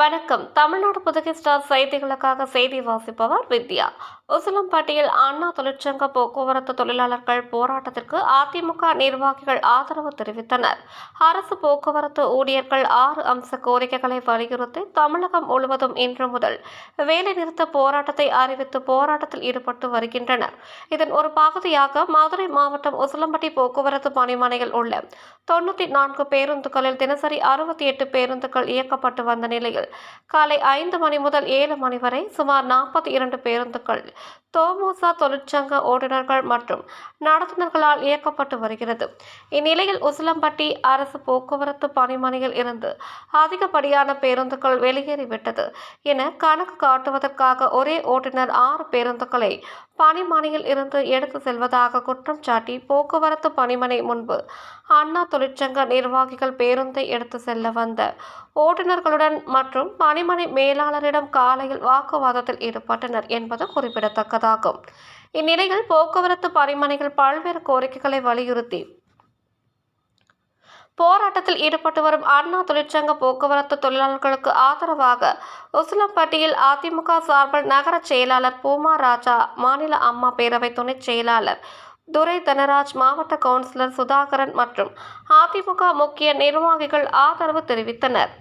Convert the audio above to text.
வணக்கம். தமிழ்நாடு புதுகை ஸ்டார் செய்திகளுக்காக செய்தி வாசிப்பவர் வித்யா. உசிலம்பட்டியில் அண்ணா தொழிற்சங்க போக்குவரத்து தொழிலாளர்கள் போராட்டத்திற்கு அதிமுக நிர்வாகிகள் ஆதரவு தெரிவித்தனர். அரசு போக்குவரத்து ஊழியர்கள் ஆறு அம்ச கோரிக்கைகளை வலியுறுத்தி தமிழகம் முழுவதும் இன்று முதல் வேலைநிறுத்த போராட்டத்தை அறிவித்து போராட்டத்தில் ஈடுபட்டு வருகின்றனர். இதன் ஒரு பகுதியாக மதுரை மாவட்டம் உசிலம்பட்டி போக்குவரத்து பணிமனையில் உள்ள தொண்ணூற்றி நான்கு பேருந்துகளில் தினசரி அறுபத்தி எட்டு பேருந்துகள் இயக்கப்பட்டு வந்த நிலையில் காலை ஐந்து மணி முதல் ஏழு மணி வரை சுமார் நாற்பத்தி இரண்டு பேருந்துகள் தோமோசா தொழிற்சங்க ஓட்டுநர்கள் மற்றும் நடத்துனர்களால் இயக்கப்பட்டு வருகிறது. இந்நிலையில் உசிலம்பட்டி அரசு போக்குவரத்து பணிமனையில் இருந்து அதிகப்படியான பேருந்துகள் வெளியேறிவிட்டது என கணக்கு காட்டுவதற்காக ஒரே ஓட்டுநர் ஆறு பேருந்துகளை பணிமனையில் இருந்து எடுத்து செல்வதாக குற்றம் சாட்டி போக்குவரத்து பணிமனை முன்பு அண்ணா தொழிற்சங்க நிர்வாகிகள் பேருந்தை எடுத்து செல்ல வந்த ஓட்டுநர்களுடன் மற்றும் பணிமனை மேலாளரிடம் காலையில் வாக்குவாதத்தில் ஈடுபட்டனர் என்பது குறிப்பிடத்தக்கது. குறிப்பிடத்தக்கதாகும் இந்நிலையில் போக்குவரத்து பரிமனைகள் பல்வேறு கோரிக்கைகளை வலியுறுத்தி. போராட்டத்தில் ஈடுபட்டு வரும் அண்ணா தொழிற்சங்க போக்குவரத்து தொழிலாளர்களுக்கு ஆதரவாக உசிலம்பட்டியில் அதிமுக சார்பில் நகர செயலாளர் பூமா ராஜா மாநில அம்மா பேரவை துணைச் செயலாளர் துரை தனராஜ் மாவட்ட கவுன்சிலர் சுதாகரன் மற்றும் அதிமுக முக்கிய நிர்வாகிகள் ஆதரவு தெரிவித்தனர்.